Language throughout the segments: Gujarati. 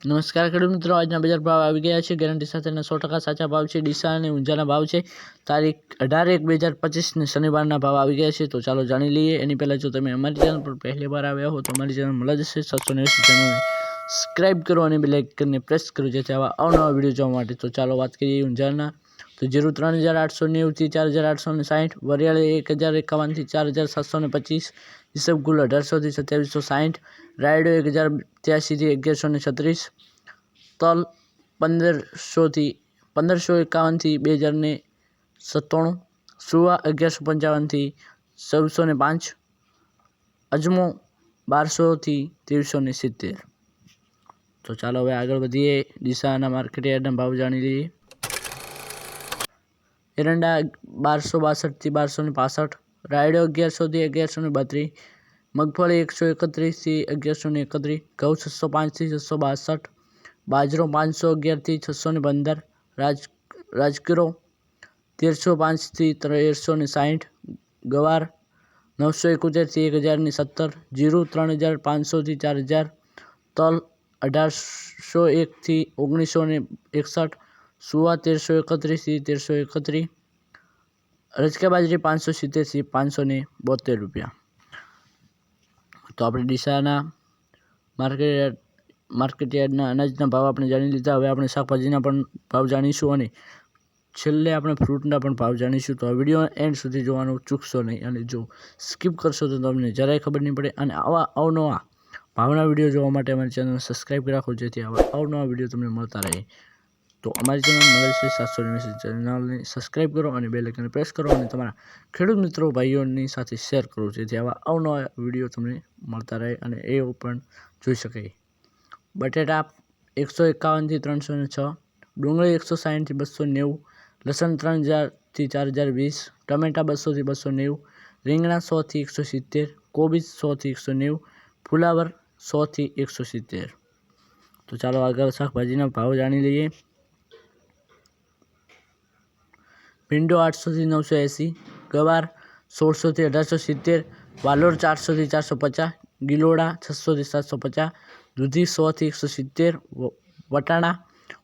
નમસ્કાર ખેડૂત મિત્રો, આજના બજાર ભાવ આવી ગયા છે. ગેરંટી સાથેના સો ટકા સાચા ભાવ છે, ડીસા અને ઊંઝાના ભાવ છે. તારીખ અઢાર એક બે હજાર પચીસને શનિવારના ભાવ આવી ગયા છે. તો ચાલો જાણી લઈએ. એની પહેલાં જો તમે અમારી ચેનલ પર પહેલી વાર આવ્યા હો, તો અમારી ચેનલ મળે જશે. સાતસો નેવું ચેનલને સબસ્ક્રાઈબ કરો અને બેલાઇકનને પ્રેસ કરો જેથી આવા અવનવા વીડિયો જોવા માટે. તો ચાલો વાત કરીએ ઊંઝાના તો જીરું ત્રણ હજાર આઠસો નેવુંથી ચાર હજાર આઠસો ને સાઠ વરિયાળી એક હજાર એકાવનથી ચાર હજાર સાતસો ને પચીસ ઈસબગુલ અઢારસોથી સત્યાવીસો સાઠ રાયડો એક હજાર ત્યાસીથી અગિયારસો ને છત્રીસ, તલ પંદરસોથી, પંદરસો એકાવનથી બે હજાર ને સત્તાણું, સુવા અગિયારસો પંચાવનથી ચૌદસો ને પાંચ, અજમો બારસોથી ત્રેવીસો ને સિત્તેર. તો ચાલો હવે આગળ વધીએ. ડીસાના માર્કેટ યાર્ડના ભાવ જાણી લઈએ. એરંડા બારસો બાસઠથી બારસો ને પાસઠ, રાયડો અગિયારસોથી અગિયારસો ને બત્રીસ, મગફળી એકસો એકત્રીસથી અગિયારસો ને એકત્રીસ, ઘઉં છસો પાંચથી છસો બાસઠ, બાજરો પાંચસો અગિયારથી છસો ને પંદર, રાજ રાજકીરો તેરસો પાંચથી તેરસો ને સાઠ ગવાર નવસો એકોતેરથી એક હજારની સત્તર, જીરું ત્રણ હજાર પાંચસોથી ચાર હજાર, તલ અઢારસો એકથી ઓગણીસો ને એકસઠ સુવા તેરસો એકત્રીસથી તેરસો એકત્રીસ રજકા બાજરી પાંચસો સિત્તેરથી પાંચસો ને બોતેર રૂપિયા. તો આપણે ડીસાના માર્કેટ માર્કેટ યાર્ડના અનાજના ભાવ આપણે જાણી લીધા. હવે આપણે શાકભાજીના પણ ભાવ જાણીશું અને છેલ્લે આપણે ફ્રૂટના પણ ભાવ જાણીશું. તો આ વીડિયો એન્ડ સુધી જોવાનું ચૂકશો નહીં અને જો સ્કીપ કરશો તો તમને જરાય ખબર નહીં પડે. અને આવા અવનવા ભાવના વીડિયો જોવા માટે અમારી ચેનલ સબસ્ક્રાઈબ રાખો, જેથી આવા અવનવા વીડિયો તમને મળતા રહે. તો અમારી ચેનલ નવેશ્રી સાતસો નેવ્યાસી ચેનલને સબસ્ક્રાઈબ કરો અને બેલ આઇકનને પ્રેસ કરો અને તમારા ખેડૂત મિત્રો, ભાઈઓની સાથે શેર કરો, જેથી આવા અવનવા વીડિયો તમને મળતા રહે અને એ પણ જોઈ શકે. બટેટા એકસો એકાવનથી ત્રણસો ને છ, ડુંગળી એકસો સાઠથી બસો નેવું, લસણ ત્રણ હજારથી ચાર હજાર વીસ, ટમેટા બસોથી બસો નેવું, રીંગણા સોથી એકસો સિત્તેર, કોબીજ સોથી એકસો નેવું, ફુલાવર સોથી એકસો સિત્તેર. તો ચાલો આગળ શાકભાજીના ભાવ જાણી લઈએ. ભીંડો આઠસોથી નવસો એંસી, ગવાર સોળસોથી અઢારસો સિત્તેર, વાલોર ચારસોથી ચારસો પચાસ, ગિલોડા છસોથી સાતસો પચાસ, દૂધી સોથી એકસો સિત્તેર વટાણા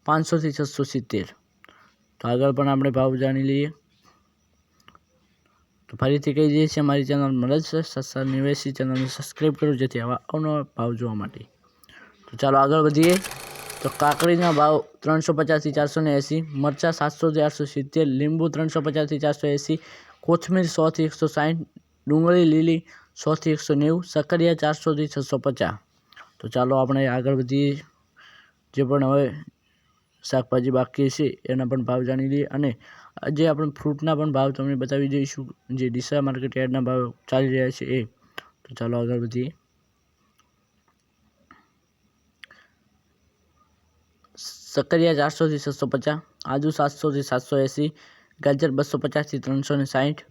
પાંચસોથી છસો સિત્તેર. તો આગળ પણ આપણે ભાવ જાણી લઈએ. તો ફરીથી કહી દઈએ છીએ, અમારી ચેનલ મળે છે. નેવ્યાસી ચેનલને સબસ્ક્રાઈબ કરો, જેથી આવા અવનવા ભાવ જોવા માટે. તો ચાલો આગળ વધીએ. તો કાકડીના ભાવ ત્રણસો પચાસથી ચારસો ને એંસી, મરચાં સાતસોથી આઠસો સિત્તેર, લીંબુ ત્રણસો પચાસથી ચારસો એંસી, કોથમીર સોથી એકસો સાઠ ડુંગળી લીલી સોથી એકસો નેવું, સક્કરિયા ચારસોથી છસો પચાસ. તો ચાલો આપણે આગળ વધીએ. જે પણ હવે શાકભાજી બાકી છે, એના પણ ભાવ જાણી લઈએ અને આજે આપણે ફ્રૂટના પણ ભાવ તમને બતાવી દઈશું, જે ડીસા માર્કેટ યાર્ડના ભાવ ચાલી રહ્યા છે એ. તો ચાલો આગળ વધીએ. સક્કરિયા ચારસોથી છસો પચાસ, આદુ સાતસોથી સાતસો એંસી, ગાજર બસો પચાસથી ત્રણસો ને સાઠ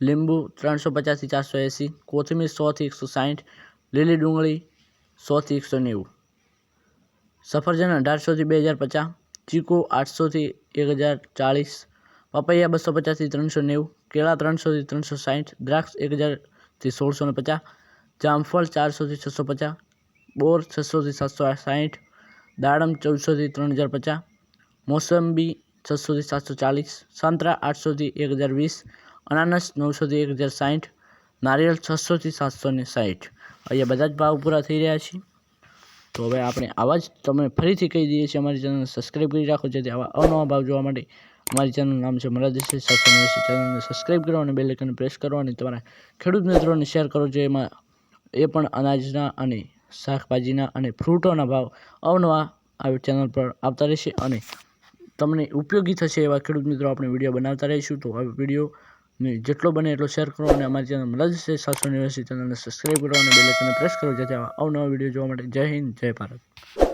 લીંબુ ત્રણસો પચાસથી ચારસો એંસી, કોથમીર સોથી એકસો સાઠ લીલી ડુંગળી સોથી એકસો નેવું. સફરજન અઢારસોથી બે હજાર પચાસ ચીકુ આઠસોથી એક હજાર ચાળીસ, પપૈયા બસો પચાસથી ત્રણસો નેવું, કેળા ત્રણસોથી ત્રણસો સાઠ દ્રાક્ષ એક હજારથી સોળસો ને પચાસ, જામફળ ચારસોથી છસો પચાસ, બોર છસોથી સાતસો સાઠ દાડમ ચૌદસોથી ત્રણ હજાર પચાસ, મોસંબી છસોથી સાતસો ચાલીસ સંતરા આઠસોથી એક હજાર વીસ, અનાનસ નવસોથી એક હજાર સાઠ નારિયેળ છસોથી સાતસો ને સાઠ અહીંયા બધા જ ભાવ પૂરા થઈ રહ્યા છે. તો હવે આપણે આવા જ તમે ફરીથી કહી દઈએ છીએ અમારી ચેનલ સબસ્ક્રાઈબ કરી રાખો, જેથી આવા અવનવા ભાવ જોવા માટે અમારી ચેનલનું નામ છે મરાદી છે ચેનલને સબસ્ક્રાઈબ કરો અને બેલ આઇકન પ્રેસ કરો અને તમારા ખેડૂત મિત્રોને શેર કરો જે એમાં એ પણ અનાજના અને શાકભાજીના અને ફ્રૂટોના ભાવ અવનવા આવી ચેનલ પર આવતા રહેશે અને તમને ઉપયોગી થશે એવા ખેડૂત મિત્રો આપણે વીડિયો બનાવતા રહીશું. તો આ વિડીયોને જેટલો બને એટલો શેર કરો અને અમારી ચેનલ મળે છે. સાતસો નેવ્યાસી ચેનલને સબસ્ક્રાઈબ કરો અને બેલ પ્રેસ કરો જેથી આવા અવનવા વીડિયો જોવા માટે જય હિન્દ, જય ભારત.